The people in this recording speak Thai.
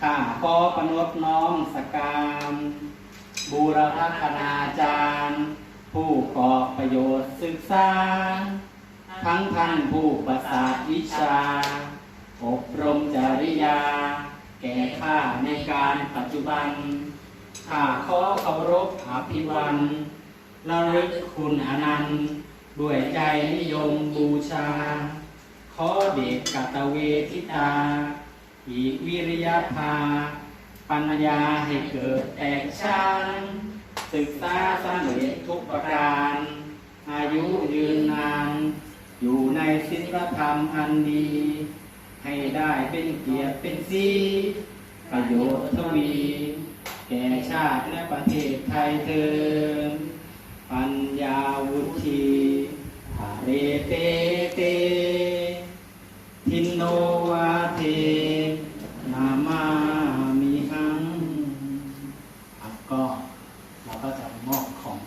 ข้าขอประนบน้อมสการบูรพคณาจารย์ ผู้ก่อประโยชน์ศึกษา ทั้งท่านผู้ประสาทวิชา อบรมจริยา แก่ข้าในการปัจจุบัน ข้าขอเคารพอภิวันระลึกคุณอนันต์ด้วยใจนิยมบูชา ขอเดชกัตเวทิตา อีวิริยภา ปัญญาให้เกิดแตกชานศึกษาสำเร็จทุกประการ อายุยืนนาน อยู่ในศีลธรรมอันดี ให้ได้เป็นเกียรติเป็นสีประโยชน์ทวี แก่ชาติและประเทศไทยเติมปัญญาวุธีหาเรเตเต ทินโนวาเท มอบของ